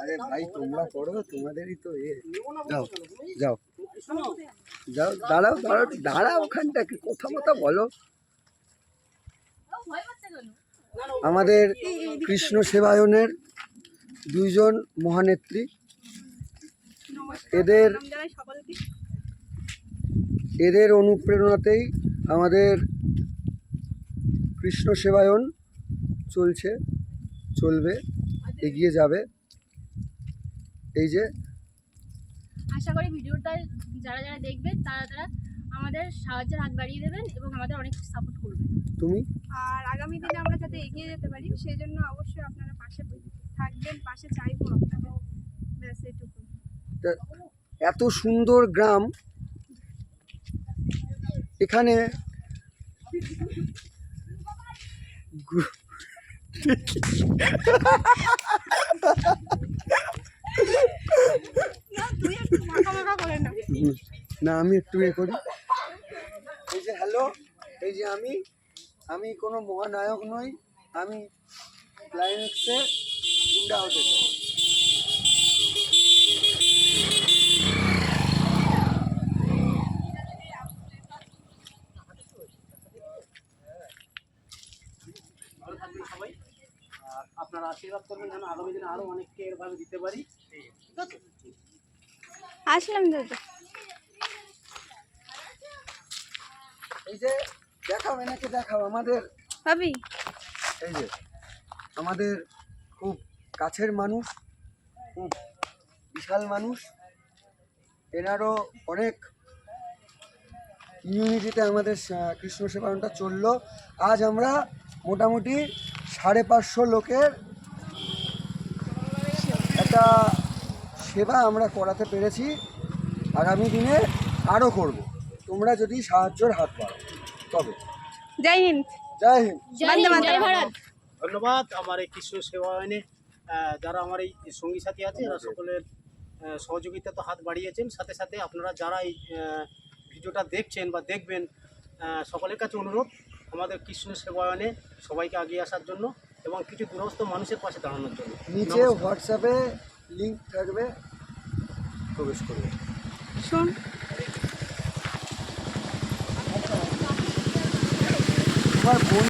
আরে ভাই তোমরা করো তোমাদেরই তো এ। যাও যাও। যাও দাঁড়াও দাঁড়াও দাঁড়াও ওখানটাকে কথা মতো বলো। আমাদের কৃষ্ণ সেবায়নের দুইজন মহানেত্রী। এদের এদের অনুপ্রেরণাতেই আমাদের কৃষ্ণ সেবায়ন চলছে চলবে। এগিয়ে যাবে। এই যে আশা করি ভিডিওটা যারা যারা দেখবেন তারা তারা আমাদের সাহায্যের হাত বাড়িয়ে দেবেন এবং আমাদের অনেক সাপোর্ট করবেন। তুমি? আর আগামী দিনে আমরা যাতে এগিয়ে যেতে পারি সেই জন্য অবশ্যই আপনারা পাশে থাকবেন পাশে চাইব আপনাদের। ব্যাস এটুকু এত সুন্দর গ্রাম। এখানে গু- না তুই একটু মাথা মাথা করে না না আমি একটু এ করি। এই যে হ্যালো এই যে আমি আমি কোনো মহানায়ক নই আমি ক্লাইম্যাক্সে গুন্ডা হতে চাই। সবাই আর আপনারা আশীর্বাদ করবেন যেন আগামী দিনে আরও অনেককে এরভাবে দিতে পারি। ঠিক আছে? আসলাম দাদা। এই যে দেখাও এনাকে দেখাও আমাদের ভাবি। এই যে আমাদের খুব কাছের মানুষ খুব বিশাল মানুষ। এনারও অনেক ইউনিটিতে আমাদের কৃষ্ণ সেবায়নটা চলল। আজ আমরা মোটামুটি সাড়ে পাঁচশো লোকের একটা সেবা আমরা করাতে পেরেছি। আগামী দিনে আরও করব। তোমরা যদি সাহায্যের হাত বাড়াও তবে। জয় হিন্দ। জয় হিন্দ। জয় ভারত। ধন্যবাদ আমার এই কৃষ্ণ সেবায়নে আহ, যারা আমার এই সঙ্গী সাথী আছে এরা সকলের সহযোগিতা তো হাত বাড়িয়েছেন। সাথে সাথে আপনারা যারা এই ভিডিওটা দেখছেন বা দেখবেন সকলের কাছে অনুরোধ আমাদের কৃষ্ণ সেবায়নে সবাইকে এগিয়ে আসার জন্য এবং কিছু দূরস্থ মানুষের পাশে দাঁড়ানোর জন্য। নিচে হোয়াটসঅ্যাপে লিঙ্ক থাকবে। প্রবেশ করবে। শোন। তোমার বোন